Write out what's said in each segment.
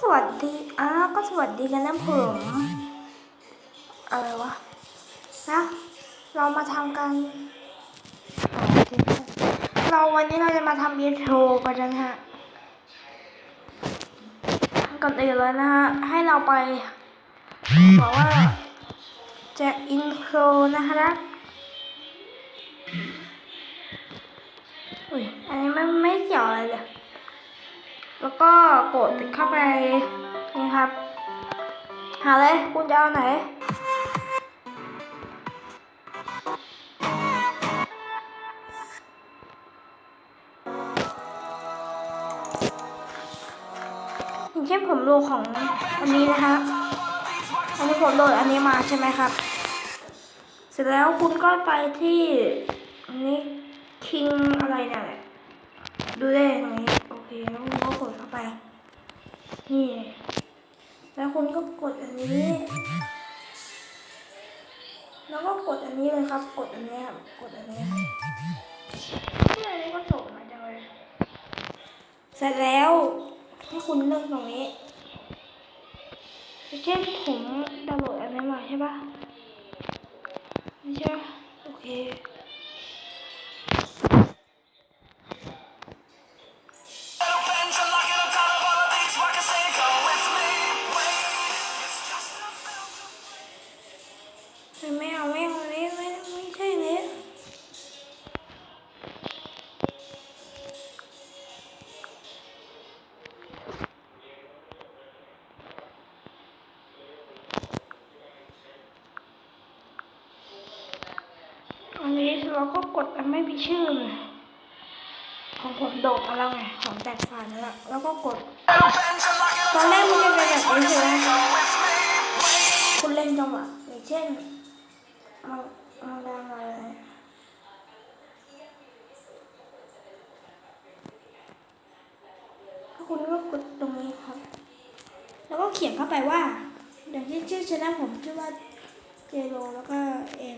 สวัสดีอ้าก็สวัสดีกันนะผมอะไรวะนะเรามาทำกันเราวันนี้เราจะมาทำอินโทรกันนะฮะก่อนอื่นเลยนะฮะให้เราไปบอกว่าจะอินโทรนะคะนะอุ้ยอันนี้ไม่ไม่เกี่ยวอะไรเลย แล้วก็กดเข้าไปนี่ครับ หาเลยคุณจะเอาไหนอย่างเช่นผมโหลดของอันนี้นะคะอันนี้ผมโหลดอันนี้มาใช่ไหมครับ เสร็จแล้วคุณก็ไปที่อันนี้คิงอะไรเนี่ยดูได้ตรงนี้ เคแล้วคุณก็กดเข้าไป นี่ แล้วคุณก็กดอันนี้ แล้วก็กดอันนี้เลยครับ กดอันนี้ครับ กดอันนี้ที่อันนี้ก็ส่งมาจังเลยเสร็จแล้วให้คุณเลือกตรงนี้อย่างเช่นผมดาวน์โหลดอันนี้มาใช่ปะไม่ใช่ปะโอเค เราก็กดอันไม่มีชื่อเลยของผมโดดมาแล้วไงของแตกฝันแล้วแล้วก็กด ตอนแรกมันจะเป็นแบบนี้ใช่ไหมคุณเล่นจังหวะอย่างเช่นมันมันดังอะไรถ้าคุณก็กดตรงนี้ครับ แล้วก็เขียนเข้าไปว่า อย่างเช่นชื่อชนะผมชื่อว่าเจโรแล้วก็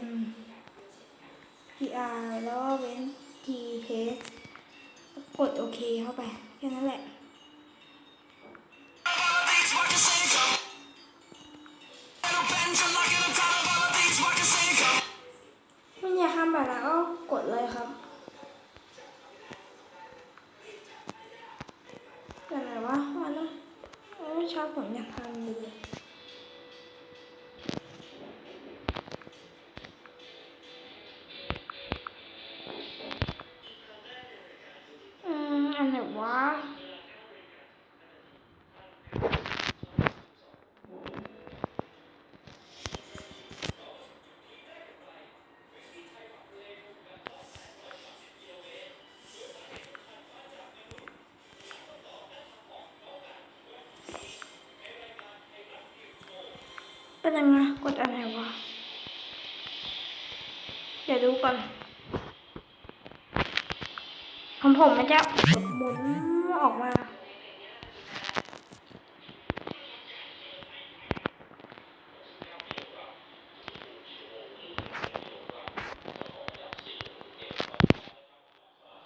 M P R แล้วก็เว้น T H กดโอเคเข้าไป แค่นั้นแหละ ไม่อยากทำแบบนั้นก็กดเลยครับแต่ไหนวะมันต้นไม่ชอบผมอยากทำเลย เป็นยังไงกดอะไรวะเดี๋ยวดูก่อนของผมมันจะหมุนออกมา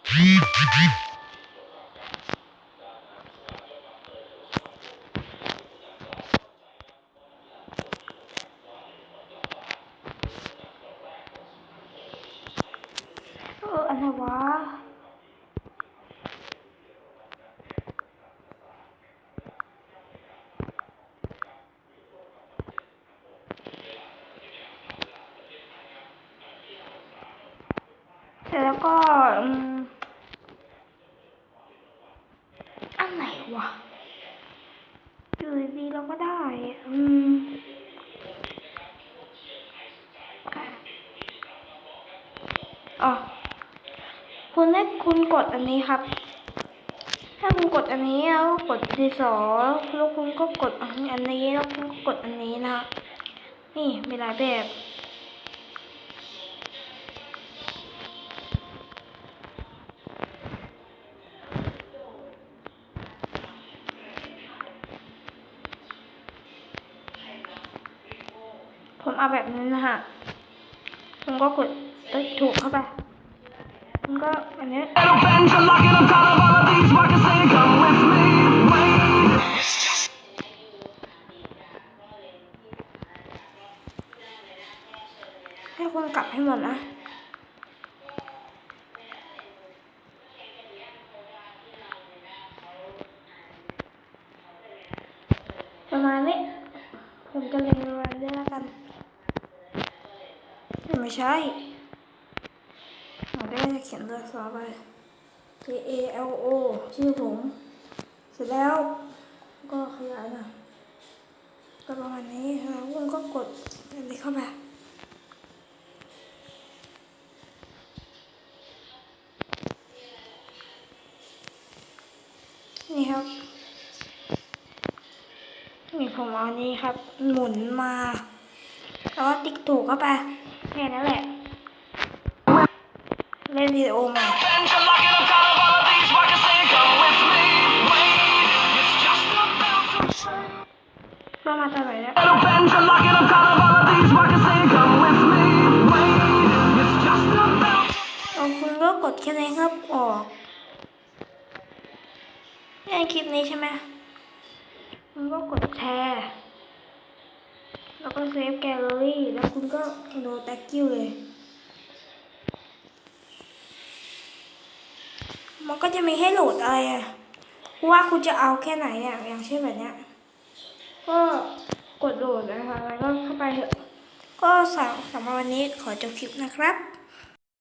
เออ อะไรวะเสร็จแล้วก็อันไหนวะอยู่ดีเราก็ได้อืมอ๋อ คุณให้คุณกดอันนี้ครับ ถ้าคุณกดอันนี้แล้วกดดีสอแล้วคุณก็กดอันนี้แล้วคุณก็กดอันนี้นะนี่มีหลายแบบผมเอาแบบนี้นะฮะผมก็กดเอ้ยถูกเข้าไป ให้คนกลับให้หมดนะประมาณนี้ ผมจะเล่นประมาด้แล้วกัน ไม่ใช่ เราได้จะเขียนตัวสอบไป K A L O ชื่อผม เสร็จแล้ว ก็ขยายหนะก็ประมาณนี้แล้วคุณก็กดอะไรเข้าไปนี่ครับ นี่ผมเอานี้ครับ หมุนมา แล้วก็ติ๊กถูกเข้าไป แค่นั้นแหละ เล่นวิดีโอใหม่ Bend to lock it, I'm tired of all of these workers saying come with me. Wait, it's just about to change. ก็มาจากไหนเนี่ย It'll bend to lock it, I'm tired of all of these workers saying come with me. Wait, it's just about to เอาคุณก็กดแค่นี้ครับออกนี่คลิปนี้ใช่ไหมคุณก็กดแชร์แล้วก็เซฟแกลเลอรี่ แล้วคุณก็โนแท็กกิ้วเลย มันก็จะมีให้โหลดอะไรอะว่าคุณจะเอาแค่ไหนเนี่ยอย่างเช่นแบบเนี้ย ก็กดโหลดนะคะ แล้วก็เข้าไปเถอะ ก็สำหรับวันนี้ขอจบคลิปนะครับ